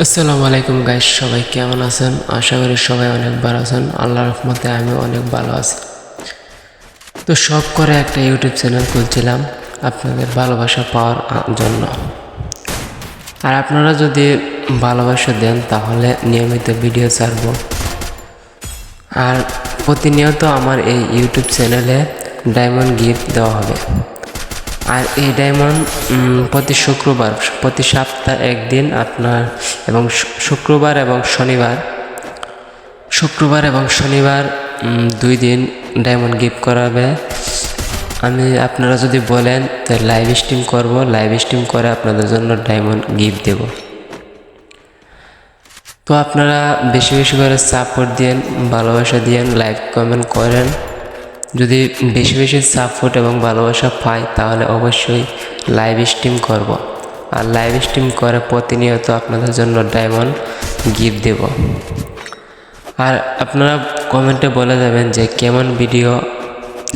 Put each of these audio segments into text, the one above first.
আসসালামু আলাইকুম গাইস, সবাই কেমন আছেন? আশা করি সবাই অনেক ভালো আছেন। আল্লাহ রহমতে আমি অনেক ভালো আছি। তো সব করে একটা ইউটিউব চ্যানেল খুলছিলাম আপনাদের ভালোবাসা পাওয়ার জন্য। আর আপনারা যদি ভালোবাসা দেন, তাহলে নিয়মিত ভিডিও ছাড়বো। আর প্রতিনিয়ত আমার এই ইউটিউব চ্যানেলে ডায়মন্ড গিফট দেওয়া হবে। আর এই ডায়মন্ড প্রতি শুক্রবার, প্রতি সপ্তাহ একদিন আপনার এবং শুক্রবার এবং শনিবার, শুক্রবার এবং শনিবার দুই দিন ডায়মন্ড গিফট করাবে। আমি, আপনারা যদি বলেন, তো লাইভ স্ট্রিম করব লাইভ স্ট্রিম করে আপনাদের জন্য ডায়মন্ড গিফট দেব। তো আপনারা বেশি বেশি করে সাপোর্ট দিয়েন, ভালোবাসা দিয়েন লাইক কমেন্ট করেন। যদি বেশি বেশি সাপোর্ট এবং ভালোবাসা পাই, তাহলে অবশ্যই লাইভ স্ট্রিম করব। আর লাইভ স্ট্রিম করে প্রতিনিয়ত আপনাদের জন্য ডায়মন্ড গিফট দেব। আর আপনারা কমেন্টে বলে যাবেন যে কেমন ভিডিও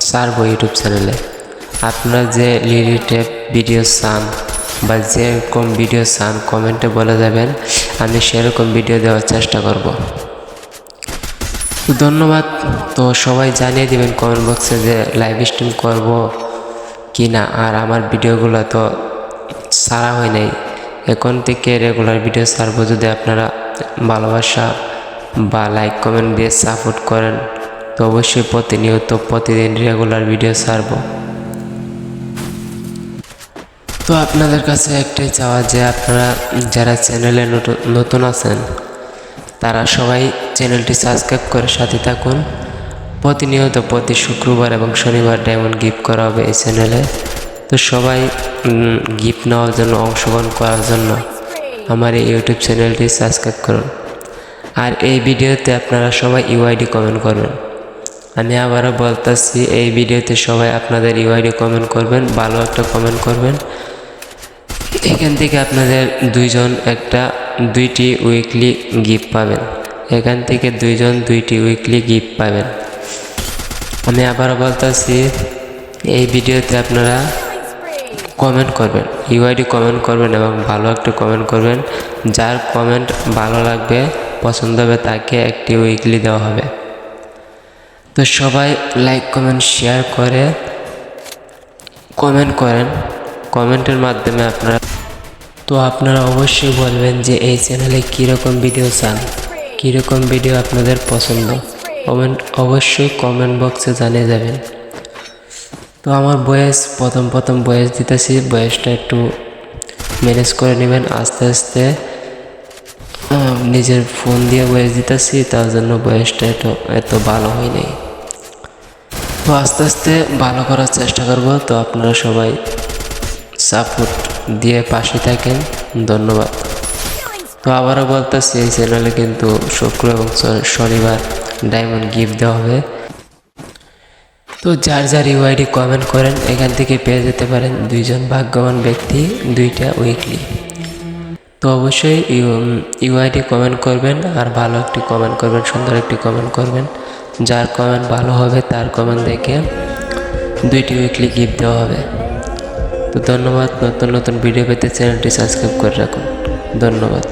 ছাড়বো ইউটিউব চ্যানেলে আপনারা যে রিলেটেড ভিডিও চান বা যেরকম ভিডিও চান কমেন্টে বলে যাবেন, আমি সেরকম ভিডিও দেওয়ার চেষ্টা করব। তো ধন্যবাদ। তো সবাই জানিয়ে দেবেন কমেন্ট বক্সে যে লাইভ স্ট্রিম করব কি না আর আমার ভিডিওগুলো তো সারা হয় নাই। এখন থেকে রেগুলার ভিডিও ছাড়বো যদি আপনারা ভালোবাসা বা লাইক কমেন্ট দিয়ে সাপোর্ট করেন। তো অবশ্যই প্রতিনিয়ত, প্রতিদিন রেগুলার ভিডিও ছাড়বো। তো আপনাদের কাছে একটাই চাওয়া যে আপনারা যারা চ্যানেলে নতু- নতুন আছেন তারা সবাই চ্যানেলটি সাবস্ক্রাইব করে সাথে থাকুন। প্রতিনিয়ত প্রতি শুক্রবার এবং শনিবার ডায়মন্ড গিফট করা হবে এই চ্যানেলে। তো সবাই গিফট নেওয়ার জন্য, অংশগ্রহণ করার জন্য আমার এই ইউটিউব চ্যানেলটি সাবস্ক্রাইব করুন। আর এই ভিডিওতে আপনারা সবাই ইউআইডি কমেন্ট করবেন। আমি আবারও বলতেছি, এই ভিডিওতে সবাই আপনাদের ইউআইডি কমেন্ট করবেন, ভালো একটা কমেন্ট করবেন। এখান থেকে আপনাদের দুইজন একটা দুইটি উইকলি গিফট পাবেন। এখান থেকে দুইজন দুইটি উইকলি গিফট পাবেন। আমি আবারও বলতেছি, এই ভিডিওতে আপনারা কমেন্ট করবেন। ইউআইডি কমেন্ট করবেন এবং ভালো একটা কমেন্ট করবেন। যার কমেন্ট ভালো লাগবে, পছন্দ হবে তাকে একটি উইকলি দেওয়া হবে। তো সবাই লাইক কমেন্ট শেয়ার করে কমেন্ট করেন। কমেন্টের মাধ্যমে আপনারা তো আপনারা অবশ্যই বলবেন যে এই চ্যানেলে কীরকম ভিডিও চান, কীরকম ভিডিও আপনাদের পছন্দ, কমেন্ট, অবশ্যই কমেন্ট বক্সে জানিয়ে যাবেন তো আমার বয়স, প্রথম প্রথম বয়স দিতেছি, বয়সটা একটু ম্যানেজ করে নেবেন, আস্তে আস্তে নিজের ফোন দিয়ে বয়স দিতেছি, তার জন্য বয়সটা এত এত ভালো হয় নাই তো আস্তে আস্তে ভালো করার চেষ্টা করব, তো আপনারা সবাই সাপোর্ট দিয়ে পাশে থাকেন, ধন্যবাদ। তো আবারও বলতেছি, এই চ্যানেলে কিন্তু শুক্র এবং শনিবার ডায়মন্ড গিফট দেওয়া হবে। তো যার যার ইউআইডি কমেন্ট করেন, এখান থেকে পেয়ে যেতে পারেন দুইজন ভাগ্যবান ব্যক্তি, দুইটা উইকলি তো অবশ্যই ইউআইডি কমেন্ট করবেন, আর ভালো একটি কমেন্ট করবেন, সুন্দর একটি কমেন্ট করবেন। যার কমেন্ট ভালো হবে, তার কমেন্ট দেখে দুইটি উইকলি গিফট দেওয়া হবে। তো ধন্যবাদ। নতুন নতুন ভিডিও পেতে চ্যানেলটি সাবস্ক্রাইব করে রাখুন। ধন্যবাদ।